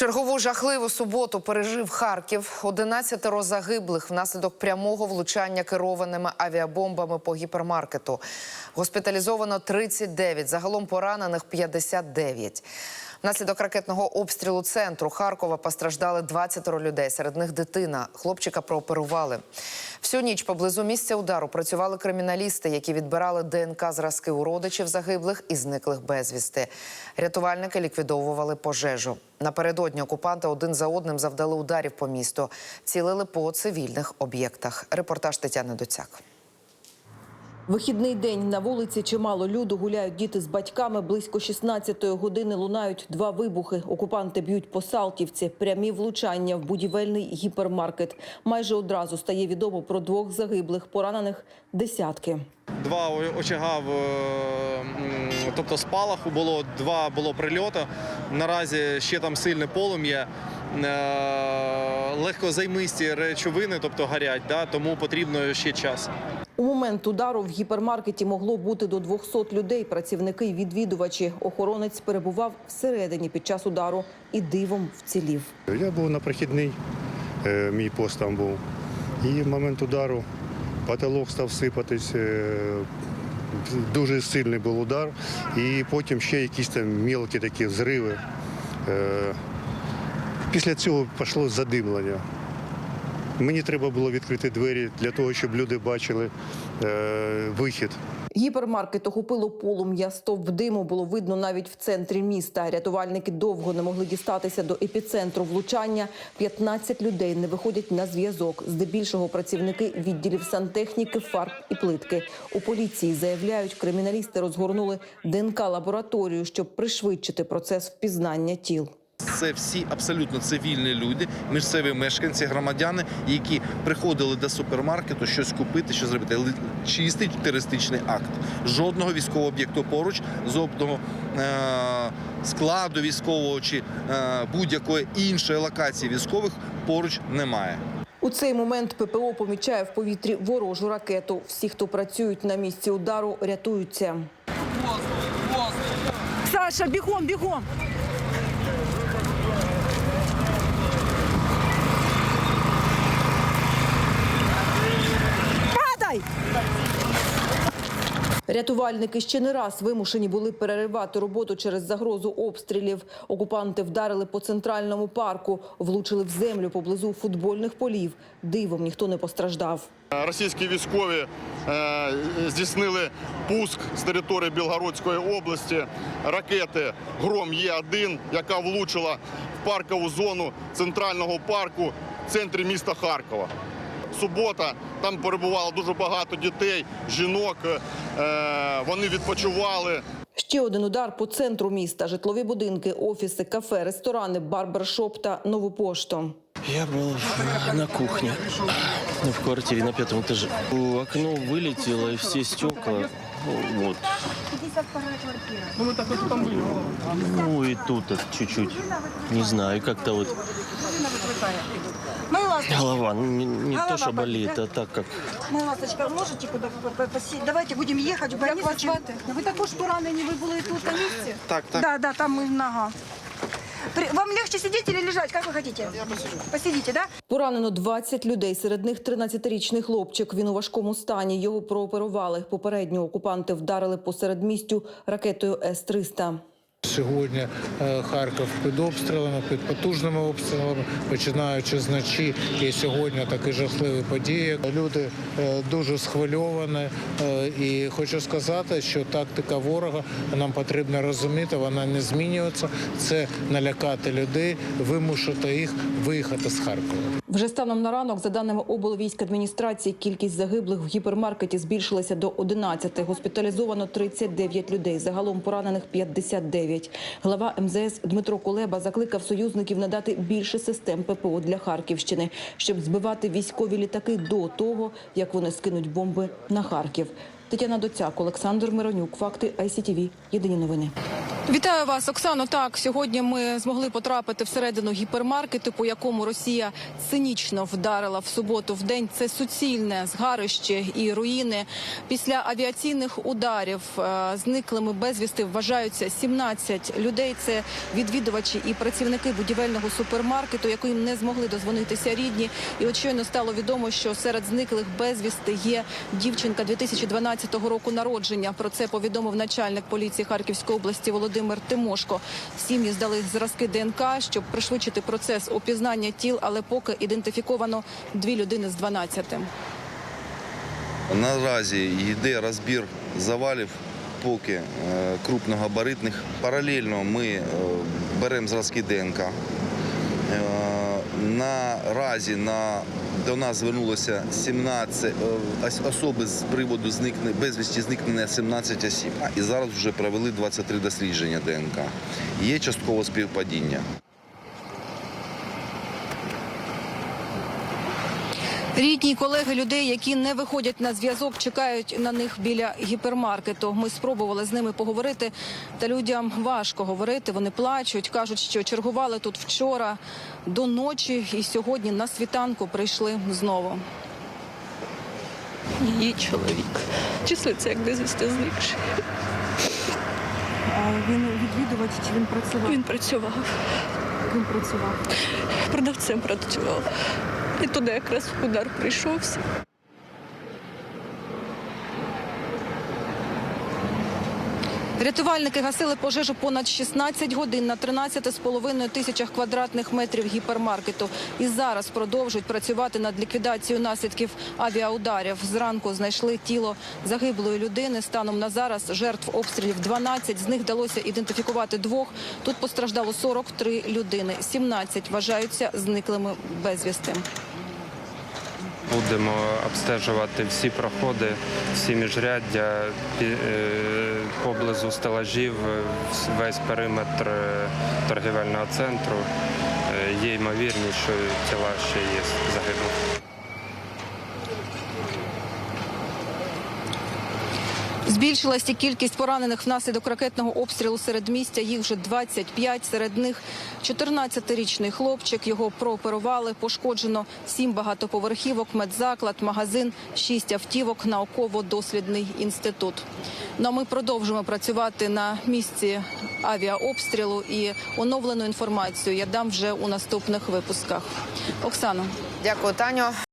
Чергову жахливу суботу пережив Харків. 11 загиблих внаслідок прямого влучання керованими авіабомбами по гіпермаркету. Госпіталізовано 39, загалом поранених 59. Внаслідок ракетного обстрілу центру Харкова постраждали 20 людей. Серед них дитина. Хлопчика прооперували. Всю ніч поблизу місця удару працювали криміналісти, які відбирали ДНК зразки у родичів загиблих і зниклих безвісти. Рятувальники ліквідовували пожежу. Напередодні окупанти один за одним завдали ударів по місту, цілили по цивільних об'єктах. Репортаж Тетяни Доцяк. Вихідний день на вулиці чимало люду гуляють діти з батьками. Близько 16-ї години лунають два вибухи. Окупанти б'ють по Салтівці. Прямі влучання в будівельний гіпермаркет. Майже одразу стає відомо про двох загиблих, поранених десятки. Два очага в е, тобто спалаху було, два було прильоту. Наразі ще там сильне полум'я. Е, Легкозаймисті речовини, тобто горять, да, тому потрібно ще час. У момент удару в гіпермаркеті могло бути до 200 людей. Працівники і відвідувачі. Охоронець перебував всередині під час удару і дивом вцілів. Я був на прохідний, е, мій пост там був. І в момент удару потолок став сипатись. е, Дуже сильний був удар. І потім ще якісь там мілкі такі взриви. Після цього пішло задимлення. Мені треба було відкрити двері для того, щоб люди бачили е, вихід. Гіпермаркет охопило полум'я. Стовп диму було видно навіть в центрі міста. Рятувальники довго не могли дістатися до епіцентру влучання. 15 людей не виходять на зв'язок. Здебільшого працівники відділів сантехніки, фарб і плитки. У поліції заявляють, криміналісти розгорнули ДНК лабораторію, щоб пришвидшити процес впізнання тіл. Це всі абсолютно цивільні люди, місцеві мешканці, громадяни, які приходили до супермаркету щось купити, що зробити. Ли- Чистий терористичний акт. Жодного військового об'єкту поруч, жодного е- складу військового чи е- будь-якої іншої локації військових поруч немає. У цей момент ППО помічає в повітрі ворожу ракету. Всі, хто працюють на місці удару, рятуються. Саша, бегом, бегом! Рятувальники ще не раз вимушені були переривати роботу через загрозу обстрілів. Окупанти вдарили по центральному парку, влучили в землю поблизу футбольних полів. Дивом ніхто не постраждав. Російські військові е, здійснили пуск з території Білгородської області ракети Гром Є-1, яка влучила в паркову зону центрального парку в центрі міста Харкова Субота там перебувало дуже багато дітей, жінок. е, Вони відпочивали. Ще один удар по центру міста: житлові будинки, офіси, кафе, ресторани, барбершоп та нову пошту. Я был на кухне в квартире на пятом этаже. У окно вылетело и все стекла. ну, Вот. Ну и тут так чуть-чуть. Не знаю, как-то вот Моя ласточка, голова ну, не, не Голова то, что болит, болит, да? а так как моя ласточка, можете куда посидеть? Давайте будем ехать в больницу. Чем... Ви також поранені, ви були тут на місці? Так, так. Да, да, там і нога. При- Вам легче сидеть или лежать, как вы хотите? Я посижу. Посидите, да? Поранено 20 людей. Серед них 13-річний хлопчик. Він у важкому стані. Його прооперували. Попередньо окупанти вдарили по середмістю ракетою С-300. Сьогодні е, Харків під обстрілами, під потужними обстрілами, починаючи з ночі і сьогодні такі жахливі події. Люди е, дуже схвильовані. е, І хочу сказати, що тактика ворога нам потрібно розуміти, вона не змінюється. Це налякати людей, вимушити їх виїхати з Харкова. Вже станом на ранок, за даними облвійськадміністрації, кількість загиблих в гіпермаркеті збільшилася до 11. Госпіталізовано 39 людей. Загалом поранених 59. Глава МЗС Дмитро Кулеба закликав союзників надати більше систем ППО для Харківщини, щоб збивати військові літаки до того, як вони скинуть бомби на Харків. Тетяна Доцяк, Олександр Миронюк. Факти ICTV. Єдині новини. Вітаю вас, Оксано. Так, сьогодні ми змогли потрапити всередину гіпермаркету, по якому Росія цинічно вдарила в суботу в день. Це суцільне згарище і руїни. Після авіаційних ударів е, зниклими безвісти вважаються 17 людей. Це відвідувачі і працівники будівельного супермаркету, яким не змогли дозвонитися рідні. І от щойно стало відомо, що серед зниклих безвісти є дівчинка 2012 року народження. Про це повідомив начальник поліції Харківської області Володимир Тимошко. Сім'ї здали зразки ДНК, щоб пришвидшити процес опізнання тіл, але поки ідентифіковано дві людини з 12. Наразі йде розбір завалів, поки е, крупногабаритних. Паралельно ми е, беремо зразки ДНК. Е, Наразі на, до нас звернулося 17 е, особи з приводу зникне безвісті зникнення 17 осіб. І зараз вже провели 23 дослідження ДНК. Є часткове співпадіння. Рідні колеги людей, які не виходять на зв'язок, чекають на них біля гіпермаркету. Ми спробували з ними поговорити, та людям важко говорити. Вони плачуть, кажуть, що чергували тут вчора до ночі, і сьогодні на світанку прийшли знову. Її чоловік. Числиться як безвісти зникший. Він відвідувач чи він працював? Він працював, Він працював. продавцем працював. І туди якраз удар прийшовся. Рятувальники гасили пожежу понад 16 годин на 13,5 тисячах квадратних метрів гіпермаркету. І зараз продовжують працювати над ліквідацією наслідків авіаударів. Зранку знайшли тіло загиблої людини. Станом на зараз жертв обстрілів 12. З них вдалося ідентифікувати двох. Тут постраждало 43 людини. 17 вважаються зниклими безвісти. Будемо обстежувати всі проходи, всі міжряддя е, поблизу стелажів, е, весь периметр е, торгівельного центру. Е, Є ймовірність, що тіла ще є загиблих. Збільшилась і кількість поранених внаслідок ракетного обстрілу серед містя. Їх вже 25. Серед них 14-річний хлопчик. Його прооперували. Пошкоджено сім багатоповерхівок, медзаклад, магазин, шість автівок, науково-дослідний інститут. Ну а ми продовжимо працювати на місці авіаобстрілу і оновлену інформацію я дам вже у наступних випусках. Оксано. Дякую, Таню.